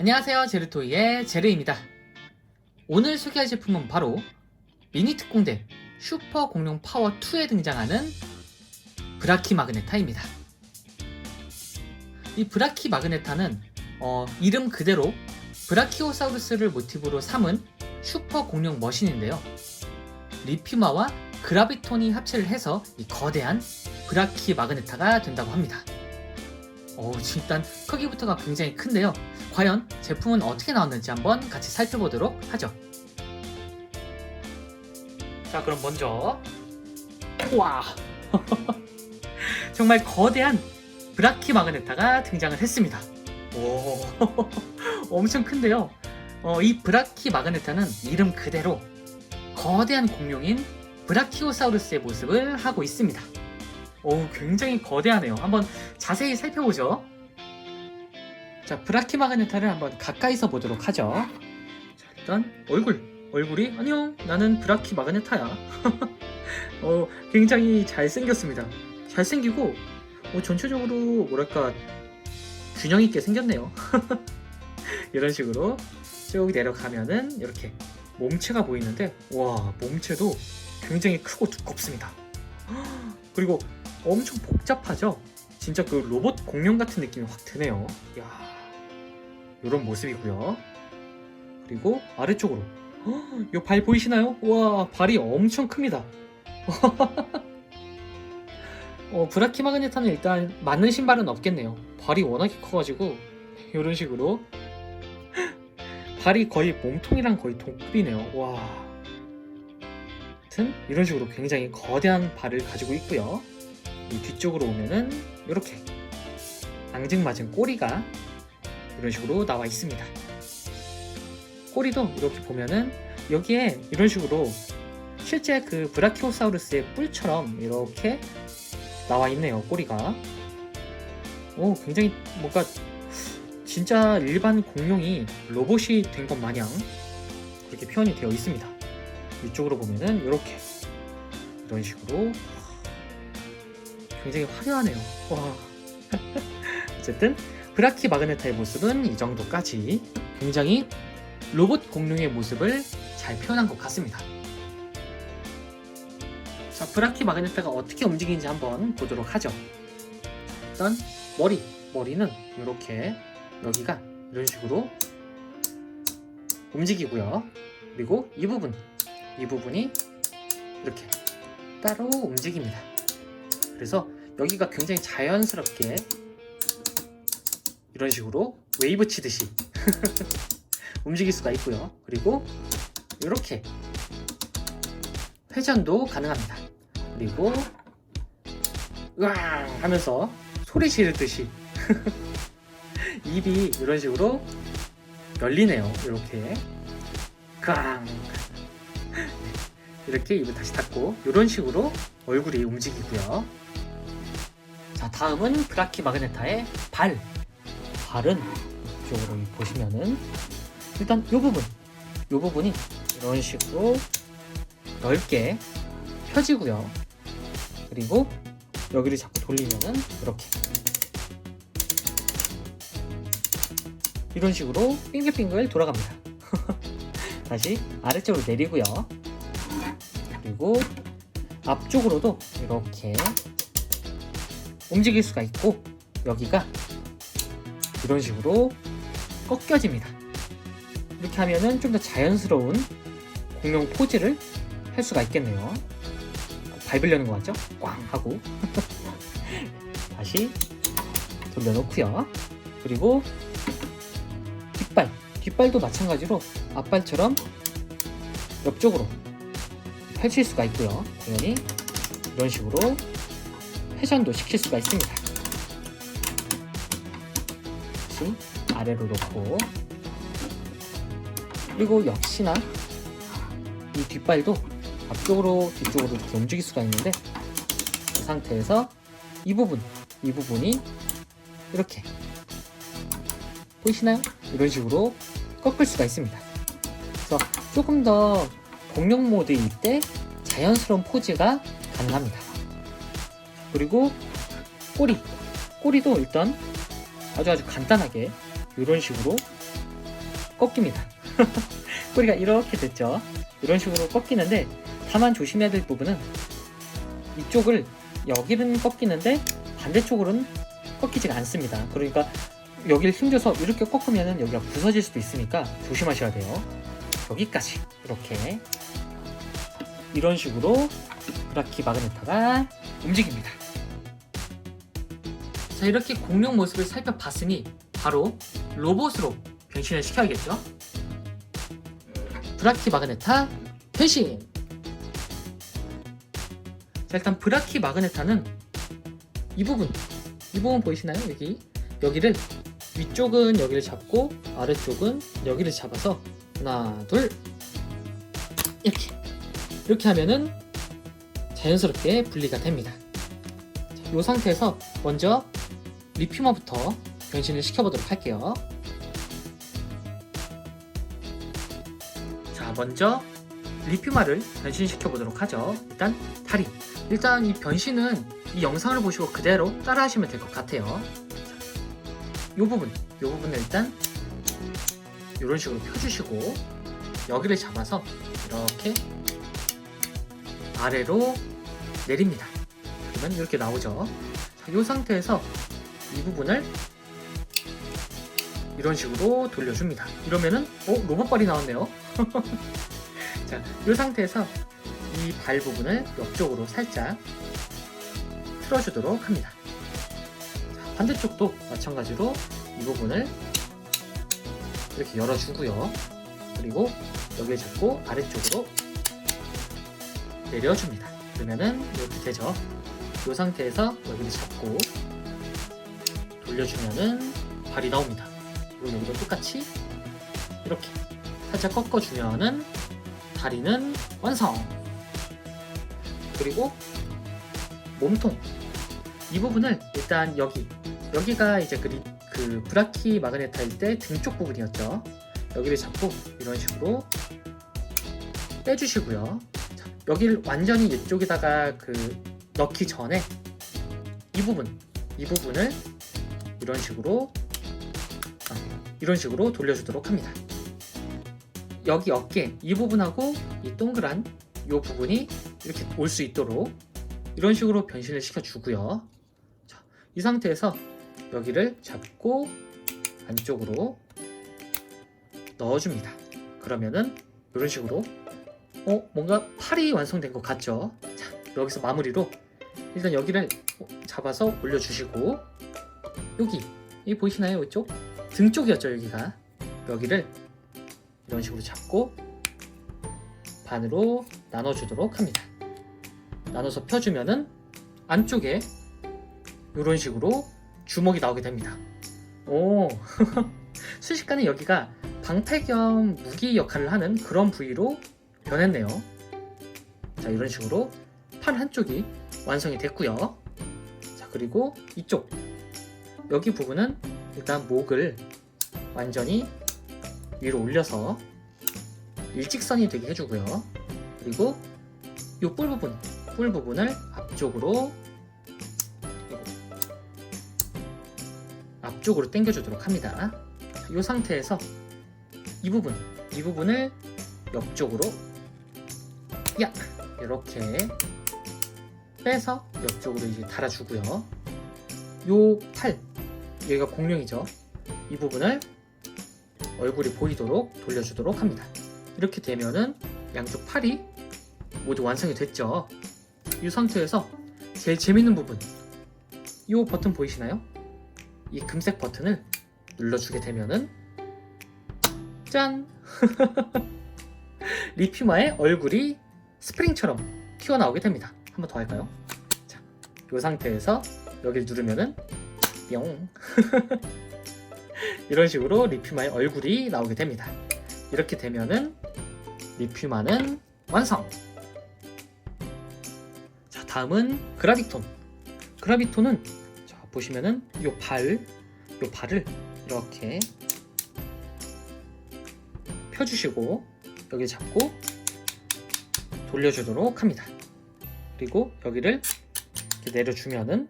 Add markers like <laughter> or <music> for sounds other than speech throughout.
안녕하세요 제르토이의 제르입니다. 오늘 소개할 제품은 바로 미니 특공대 슈퍼 공룡 파워 2에 등장하는 브라키 마그네타입니다. 이 브라키 마그네타는 어, 이름 그대로 브라키오사우루스를 모티브로 삼은 슈퍼 공룡 머신인데요. 리피마와 그라비톤이 합체를 해서 이 거대한 브라키 마그네타가 된다고 합니다 어, 일단 크기부터가 굉장히 큰데요. 과연 제품은 어떻게 나왔는지 한번 같이 살펴보도록 하죠. 자, 그럼 먼저 와 <laughs> 정말 거대한 브라키 마그네타가 등장을 했습니다. 오, <laughs> 엄청 큰데요. 어, 이 브라키 마그네타는 이름 그대로 거대한 공룡인 브라키오사우루스의 모습을 하고 있습니다. 오, 굉장히 거대하네요. 한번 자세히 살펴보죠. 자, 브라키 마그네타를 한번 가까이서 보도록 하죠. 자, 일단 얼굴, 얼굴이 안녕, 나는 브라키 마그네타야. <laughs> 어, 굉장히 잘생겼습니다. 잘생기고 어, 전체적으로 뭐랄까 균형 있게 생겼네요. <laughs> 이런 식으로 쭉 내려가면은 이렇게 몸체가 보이는데 와 몸체도 굉장히 크고 두껍습니다. <gasps> 그리고 엄청 복잡하죠? 진짜 그 로봇 공룡 같은 느낌이 확 드네요. 이야, 이런 모습이고요. 그리고 아래쪽으로 이 발 보이시나요? 와 발이 엄청 큽니다. <laughs> 어, 브라키 마그네타는 일단 맞는 신발은 없겠네요. 발이 워낙에 커가지고 이런 식으로 발이 거의 몸통이랑 거의 동급이네요. 와. 하여튼 이런 식으로 굉장히 거대한 발을 가지고 있고요. 이 뒤쪽으로 오면은 이렇게 앙증맞은 꼬리가 이런 식으로 나와 있습니다. 꼬리도 이렇게 보면은 여기에 이런 식으로 실제 그 브라키오사우루스의 뿔처럼 이렇게 나와 있네요. 꼬리가. 오, 굉장히 뭔가 진짜 일반 공룡이 로봇이 된 것 마냥 그렇게 표현이 되어 있습니다. 이쪽으로 보면은 이렇게 이런 식으로 굉장히 화려하네요. 와. <laughs> 어쨌든 브라키 마그네타의 모습은 이 정도까지 굉장히 로봇 공룡의 모습을 잘 표현한 것 같습니다. 자, 브라키 마그네타가 어떻게 움직이는지 한번 보도록 하죠. 일단 머리, 머리는 이렇게 여기가 이런 식으로 움직이고요. 그리고 이 부분, 이 부분이 이렇게 따로 움직입니다. 그래서 여기가 굉장히 자연스럽게 이런 식으로 웨이브 치듯이 <laughs> 움직일 수가 있고요. 그리고 이렇게 회전도 가능합니다. 그리고 으앙 하면서 소리 지르듯이 <laughs> 입이 이런 식으로 열리네요. 이렇게 깡 이렇게 입을 다시 닫고 이런 식으로 얼굴이 움직이고요. 자 다음은 브라키 마그네타의 발 발은 이쪽으로 보시면은 일단 이 부분 이 부분이 이런 식으로 넓게 펴지고요. 그리고 여기를 자꾸 돌리면은 이렇게 이런 식으로 빙글빙글 돌아갑니다. <laughs> 다시 아래쪽으로 내리고요. 그리고 앞쪽으로도 이렇게 움직일 수가 있고 여기가 이런 식으로 꺾여집니다. 이렇게 하면은 좀 더 자연스러운 공룡 포즈를 할 수가 있겠네요. 밟으려는 것 같죠? 꽝 하고 <laughs> 다시 돌려놓고요. 그리고 뒷발, 뒷발도 마찬가지로 앞발처럼 옆쪽으로 펼칠 수가 있고요. 당연히 이런 식으로 회전도 시킬 수가 있습니다. 다시 아래로 놓고 그리고 역시나 이 뒷발도 앞쪽으로 뒤쪽으로 이렇게 움직일 수가 있는데 그 상태에서 이 부분 이 부분이 이렇게 보이시나요? 이런 식으로 꺾을 수가 있습니다. 그래서 조금 더 공룡 모드일 때 자연스러운 포즈가 가능합니다. 그리고 꼬리 꼬리도 일단 아주 아주 간단하게 이런 식으로 꺾입니다. <laughs> 꼬리가 이렇게 됐죠. 이런 식으로 꺾이는데 다만 조심해야 될 부분은 이쪽을 여기는 꺾이는데 반대쪽으로는 꺾이지가 않습니다. 그러니까 여기를 힘줘서 이렇게 꺾으면 여기가 부서질 수도 있으니까 조심하셔야 돼요. 여기까지 이렇게 이런 식으로 브라키 마그네타가 움직입니다. 자 이렇게 공룡 모습을 살펴봤으니 바로 로봇으로 변신을 시켜야겠죠? 브라키 마그네타 변신! 자 일단 브라키 마그네타는 이 부분 이 부분 보이시나요? 여기 여기를 위쪽은 여기를 잡고 아래쪽은 여기를 잡아서 하나 둘 이렇게 이렇게 하면은 자연스럽게 분리가 됩니다. 자, 이 상태에서 먼저 리퓨머부터 변신을 시켜보도록 할게요. 자, 먼저 리퓨마를 변신시켜 보도록 하죠. 일단 다리. 일단 이 변신은 이 영상을 보시고 그대로 따라 하시면 될 것 같아요. 이 부분, 이 부분을 일단 이런 식으로 펴주시고 여기를 잡아서 이렇게 아래로 내립니다. 그러면 이렇게 나오죠. 자, 이 상태에서 이 부분을 이런 식으로 돌려줍니다. 이러면은 어 로봇발이 나왔네요. <laughs> 자, 이 상태에서 이 발 부분을 옆쪽으로 살짝 틀어주도록 합니다. 자, 반대쪽도 마찬가지로 이 부분을 이렇게 열어주고요. 그리고 여기를 잡고 아래쪽으로 내려줍니다. 그러면은 이렇게 되죠. 이 상태에서 여기를 잡고 돌려주면은 발이 나옵니다. 그리고 여기도 똑같이 이렇게 살짝 꺾어주면은 다리는 완성! 그리고 몸통 이 부분을 일단 여기 여기가 이제 그, 리- 그 브라키 마그네타일 때 등 쪽 부분이었죠. 여기를 잡고 이런 식으로 빼주시고요. 자, 여기를 완전히 이쪽에다가 그 넣기 전에 이 부분 이 부분을 이런 식으로 아, 이런 식으로 돌려주도록 합니다. 여기 어깨 이 부분하고 이 동그란 이 부분이 이렇게 올 수 있도록 이런 식으로 변신을 시켜주고요. 자, 이 상태에서 여기를 잡고 안쪽으로 넣어줍니다. 그러면은 이런 식으로 어 뭔가 팔이 완성된 것 같죠? 자, 여기서 마무리로 일단 여기를 잡아서 올려주시고 여기 이 보이시나요 이쪽? 등 쪽이었죠 여기가. 여기를 이런 식으로 잡고 반으로 나눠주도록 합니다. 나눠서 펴주면은 안쪽에 이런 식으로 주먹이 나오게 됩니다. 오 <laughs> 순식간에 여기가 방패 겸 무기 역할을 하는 그런 부위로 변했네요 자 이런 식으로 팔 한쪽이 완성이 됐고요 자 그리고 이쪽 여기 부분은 일단 목을 완전히 위로 올려서 일직선이 되게 해주고요. 그리고 이 뿔 부분, 뿔 부분을 앞쪽으로 앞쪽으로 당겨주도록 합니다. 이 상태에서 이 부분, 이 부분을 옆쪽으로 야 이렇게 빼서 옆쪽으로 이제 달아주고요. 요 팔, 여기가 공룡이죠. 이 부분을 얼굴이 보이도록 돌려주도록 합니다. 이렇게 되면은 양쪽 팔이 모두 완성이 됐죠. 이 상태에서 제일 재밌는 부분, 이 버튼 보이시나요? 이 금색 버튼을 눌러주게 되면은 짠! <laughs> 리피마의 얼굴이 스프링처럼 튀어나오게 됩니다. 한번 더 할까요? 자, 이 상태에서 여기를 누르면은 뿅 <laughs> 이런 식으로 리퓨마의 얼굴이 나오게 됩니다. 이렇게 되면은 리퓨마는 완성! 자, 다음은 그라비톤. 그라비톤은 자, 보시면은 요 발, 요 발을 이렇게 펴주시고 여기 잡고 돌려주도록 합니다. 그리고 여기를 내려주면은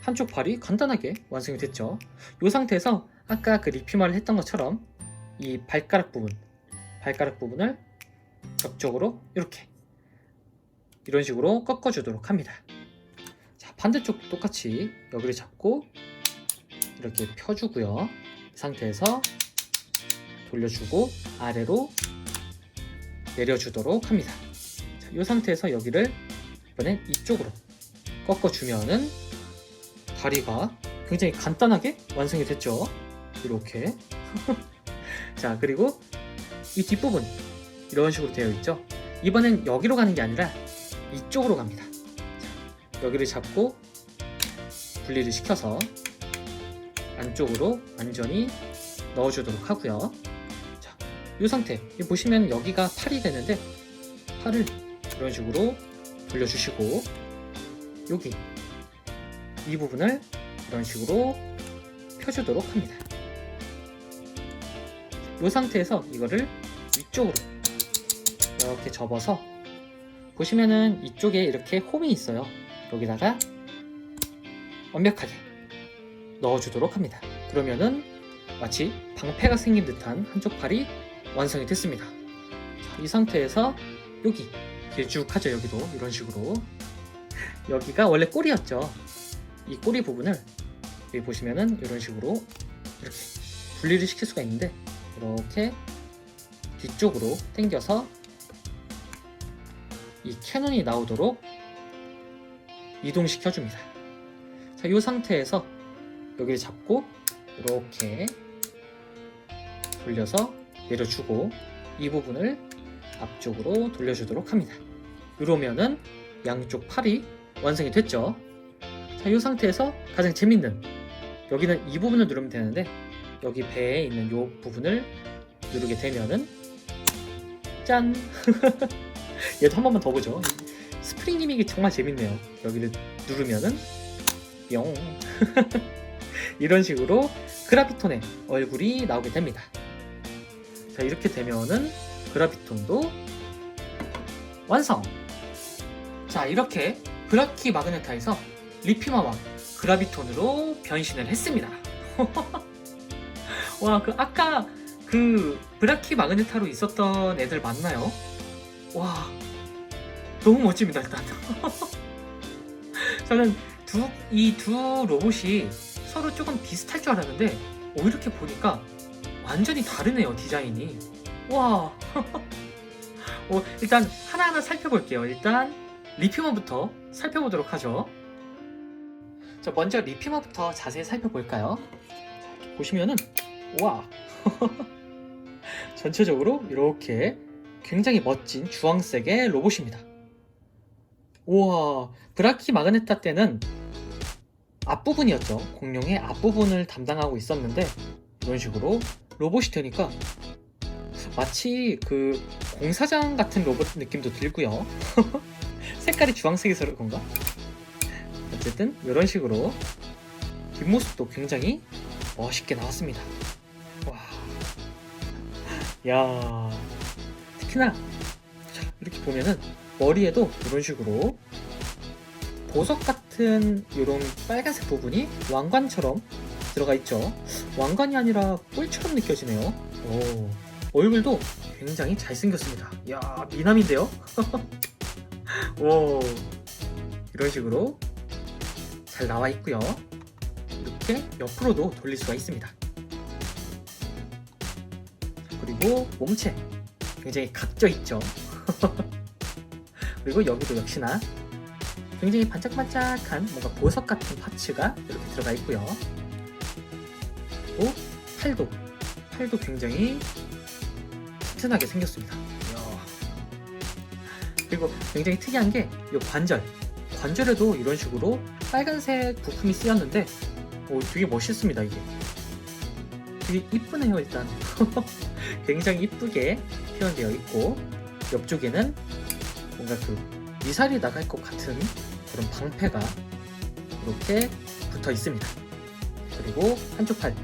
한쪽 발이 간단하게 완성이 됐죠. 이 상태에서 아까 그 리피마를 했던 것처럼 이 발가락 부분, 발가락 부분을 옆쪽으로 이렇게 이런 식으로 꺾어주도록 합니다. 자, 반대쪽도 똑같이 여기를 잡고 이렇게 펴주고요. 이 상태에서 돌려주고 아래로 내려주도록 합니다. 자, 이 상태에서 여기를 이번엔 이쪽으로 꺾어주면은 다리가 굉장히 간단하게 완성이 됐죠. 이렇게. <laughs> 자, 그리고 이 뒷부분 이런 식으로 되어 있죠. 이번엔 여기로 가는 게 아니라 이쪽으로 갑니다. 자, 여기를 잡고 분리를 시켜서 안쪽으로 완전히 넣어주도록 하고요. 자, 이 상태. 보시면 여기가 팔이 되는데 팔을 이런 식으로 돌려주시고 여기 이 부분을 이런 식으로 펴주도록 합니다. 이 상태에서 이거를 위쪽으로 이렇게 접어서 보시면은 이쪽에 이렇게 홈이 있어요. 여기다가 완벽하게 넣어주도록 합니다. 그러면은 마치 방패가 생긴 듯한 한쪽 팔이 완성이 됐습니다. 자, 이 상태에서 여기 길쭉하죠 여기도 이런 식으로 여기가 원래 꼬리였죠. 이 꼬리 부분을 여기 보시면은 이런 식으로 이렇게 분리를 시킬 수가 있는데 이렇게 뒤쪽으로 당겨서 이 캐논이 나오도록 이동시켜 줍니다. 자, 이 상태에서 여기를 잡고 이렇게 돌려서 내려주고 이 부분을 앞쪽으로 돌려주도록 합니다. 이러면은 양쪽 팔이 완성이 됐죠. 자, 이 상태에서 가장 재밌는 여기는 이 부분을 누르면 되는데 여기 배에 있는 이 부분을 누르게 되면은 짠! <laughs> 얘도 한 번만 더 보죠. 스프링 기믹이 정말 재밌네요. 여기를 누르면은 뿅! <laughs> 이런 식으로 그라비톤의 얼굴이 나오게 됩니다. 자, 이렇게 되면은 그라비톤도 완성! 자, 이렇게 브라키 마그네타에서 리피마와 그라비톤으로 변신을 했습니다. <laughs> 와, 그 아까 그 브라키 마그네타로 있었던 애들 맞나요? 와, 너무 멋집니다, 일단. <laughs> 저는 두, 이 두 로봇이 서로 조금 비슷할 줄 알았는데, 오, 이렇게 보니까 완전히 다르네요, 디자인이. 와. <laughs> 어, 일단 하나하나 살펴볼게요. 일단 리피머부터 살펴보도록 하죠. 자, 먼저 리피머부터 자세히 살펴볼까요? 보시면은 와 <laughs> 전체적으로 이렇게 굉장히 멋진 주황색의 로봇입니다. 우와 브라키 마그네타 때는 앞부분이었죠. 공룡의 앞부분을 담당하고 있었는데 이런 식으로 로봇이 되니까 마치 그 공사장 같은 로봇 느낌도 들고요. <laughs> 색깔이 주황색이서 그런가? 어쨌든 이런 식으로 뒷모습도 굉장히 멋있게 나왔습니다. 와, 야, 특히나 자, 이렇게 보면은 머리에도 이런 식으로 보석 같은 이런 빨간색 부분이 왕관처럼 들어가 있죠. 왕관이 아니라 뿔처럼 느껴지네요. 오, 얼굴도 굉장히 잘생겼습니다. 야, 미남인데요? <laughs> <laughs> 오, 이런 식으로 잘 나와 있고요. 이렇게 옆으로도 돌릴 수가 있습니다. 그리고 몸체 굉장히 각져 있죠. <laughs> 그리고 여기도 역시나 굉장히 반짝반짝한 뭔가 보석 같은 파츠가 이렇게 들어가 있고요. 그리고 팔도 팔도 굉장히 튼튼하게 생겼습니다. 그리고 굉장히 특이한 게 이 관절. 관절에도 이런 식으로 빨간색 부품이 쓰였는데 오, 되게 멋있습니다 이게. 되게 이쁘네요 일단. <laughs> 굉장히 이쁘게 표현되어 있고 옆쪽에는 뭔가 그 미사일이 나갈 것 같은 그런 방패가 이렇게 붙어 있습니다. 그리고 한쪽 팔.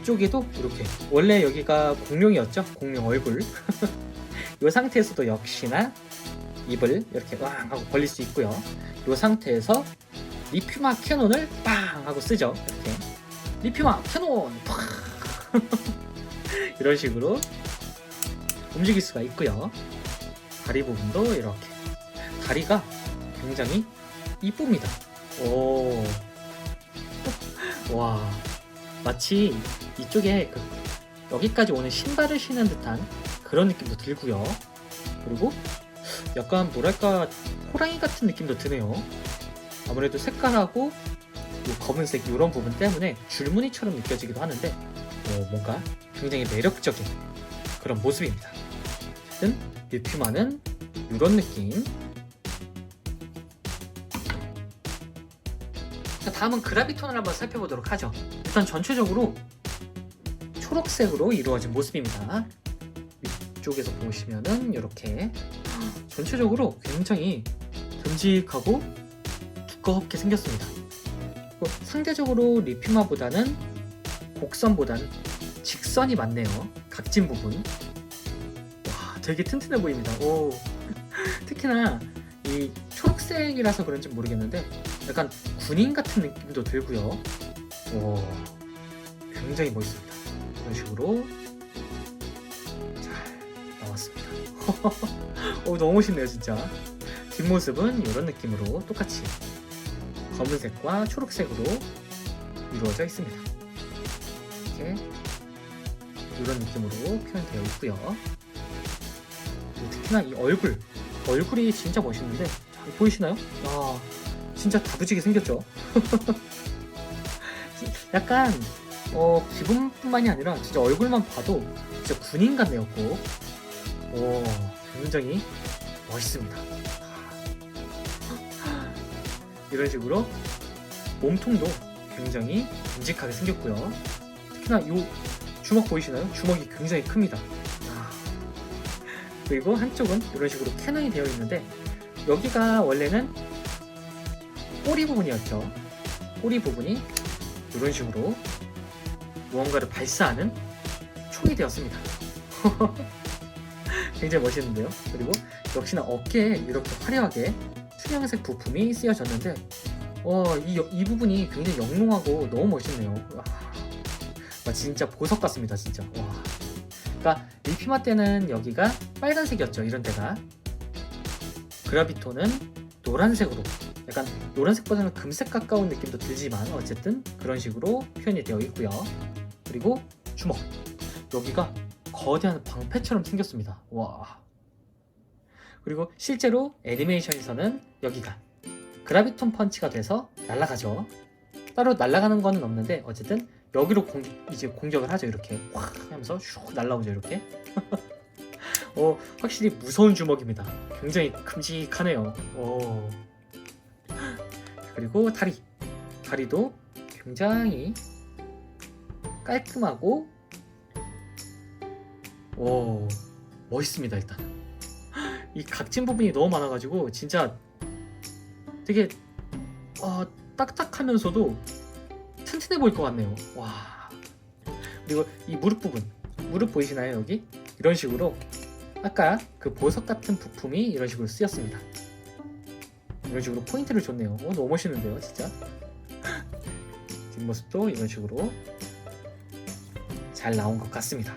이쪽에도 이렇게. 원래 여기가 공룡이었죠? 공룡 얼굴. <laughs> 이 상태에서도 역시나 입을 이렇게 왕 하고 벌릴 수 있고요. 이 상태에서 리퓨마 캐논을 빵 하고 쓰죠. 이렇게. 리퓨마 캐논 팍 <laughs> 이런 식으로 움직일 수가 있고요. 다리 부분도 이렇게. 다리가 굉장히 이쁩니다. 오, <laughs> 와, 마치 이쪽에 그 여기까지 오는 신발을 신은 듯한 그런 느낌도 들고요. 그리고 약간 뭐랄까 호랑이 같은 느낌도 드네요. 아무래도 색깔하고 이 검은색 이런 부분 때문에 줄무늬처럼 느껴지기도 하는데 어, 뭔가 굉장히 매력적인 그런 모습입니다. 어쨌든 뮤퓨마는 이런 느낌. 자 다음은 그라비톤을 한번 살펴보도록 하죠. 일단 전체적으로 초록색으로 이루어진 모습입니다. 위쪽에서 보시면은 이렇게 전체적으로 굉장히 듬직하고 두껍게 생겼습니다. 그리고 상대적으로 리퓨마보다는 곡선보다는 직선이 많네요. 각진 부분. 와, 되게 튼튼해 보입니다. 오. <laughs> 특히나 이 초록색이라서 그런지 모르겠는데 약간 군인 같은 느낌도 들고요. 오, 굉장히 멋있습니다. 이런 식으로 오, <laughs> 너무 멋있네요, 진짜. 뒷모습은 이런 느낌으로 똑같이 검은색과 초록색으로 이루어져 있습니다. 이렇게 이런 느낌으로 표현되어 있고요. 특히나 이 얼굴, 얼굴이 진짜 멋있는데 잘 보이시나요? 아, 진짜 다부지게 생겼죠? <laughs> 약간 어, 기분뿐만이 아니라 진짜 얼굴만 봐도 진짜 군인 같네요, 꼭. 오, 굉장히 멋있습니다. 이런 식으로 몸통도 굉장히 듬직하게 생겼고요. 특히나 이 주먹 보이시나요? 주먹이 굉장히 큽니다. 아. 그리고 한쪽은 이런 식으로 캐논이 되어 있는데 여기가 원래는 꼬리 부분이었죠. 꼬리 부분이 이런 식으로 무언가를 발사하는 총이 되었습니다. <laughs> 굉장히 멋있는데요. 그리고 역시나 어깨에 이렇게 화려하게 투명색 부품이 쓰여졌는데 와, 이, 이 부분이 굉장히 영롱하고 너무 멋있네요. 와, 와, 진짜 보석 같습니다, 진짜. 와. 그러니까 리피마 때는 여기가 빨간색이었죠, 이런 데가. 그라비토는 노란색으로 약간 노란색보다는 금색 가까운 느낌도 들지만 어쨌든 그런 식으로 표현이 되어 있고요. 그리고 주먹. 여기가 거대한 방패처럼 생겼습니다. 와. 그리고 실제로 애니메이션에서는 여기가 그라비톤 펀치가 돼서 날아가죠. 따로 날아가는 거는 없는데 어쨌든 여기로 공, 이제 공격을 하죠. 이렇게 확 하면서 슉 날아오죠. 이렇게. <laughs> 어, 확실히 무서운 주먹입니다. 굉장히 큼직하네요. 오. 그리고 다리. 다리도 굉장히 깔끔하고 오 멋있습니다 일단. 이 각진 부분이 너무 많아가지고 진짜 되게 어, 딱딱하면서도 튼튼해 보일 것 같네요. 와. 그리고 이 무릎 부분 무릎 보이시나요 여기? 이런 식으로 아까 그 보석 같은 부품이 이런 식으로 쓰였습니다. 이런 식으로 포인트를 줬네요. 오, 너무 멋있는데요 진짜? <laughs> 뒷모습도 이런 식으로 잘 나온 것 같습니다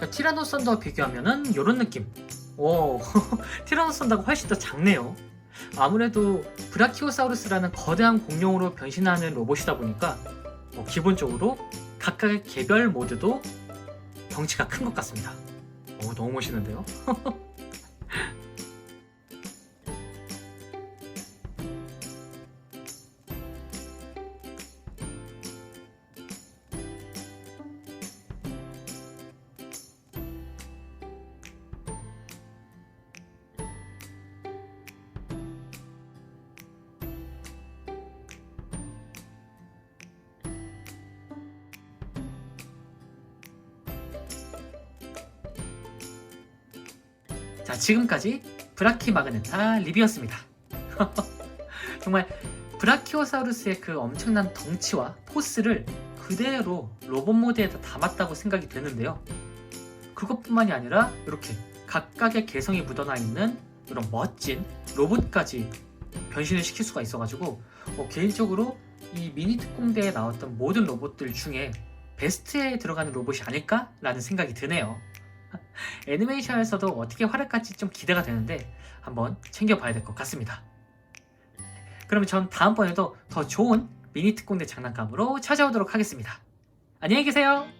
자, 티라노 썬더와 비교하면은 이런 느낌. 오, <laughs> 티라노 썬더가 훨씬 더 작네요. 아무래도 브라키오사우루스라는 거대한 공룡으로 변신하는 로봇이다 보니까 어, 기본적으로 각각의 개별 모드도 덩치가 큰 것 같습니다. 오, 너무 멋있는데요? <laughs> 지금까지 브라키 마그네타 리뷰였습니다. <laughs> 정말 브라키오사우루스의 그 엄청난 덩치와 포스를 그대로 로봇 모드에다 담았다고 생각이 되는데요. 그것뿐만이 아니라 이렇게 각각의 개성이 묻어나 있는 이런 멋진 로봇까지 변신을 시킬 수가 있어가지고 어, 개인적으로 이 미니 특공대에 나왔던 모든 로봇들 중에 베스트에 들어가는 로봇이 아닐까라는 생각이 드네요. <laughs> 애니메이션에서도 어떻게 활약할지 좀 기대가 되는데 한번 챙겨봐야 될 것 같습니다. 그러면 전 다음번에도 더 좋은 미니 특공대 장난감으로 찾아오도록 하겠습니다. 안녕히 계세요.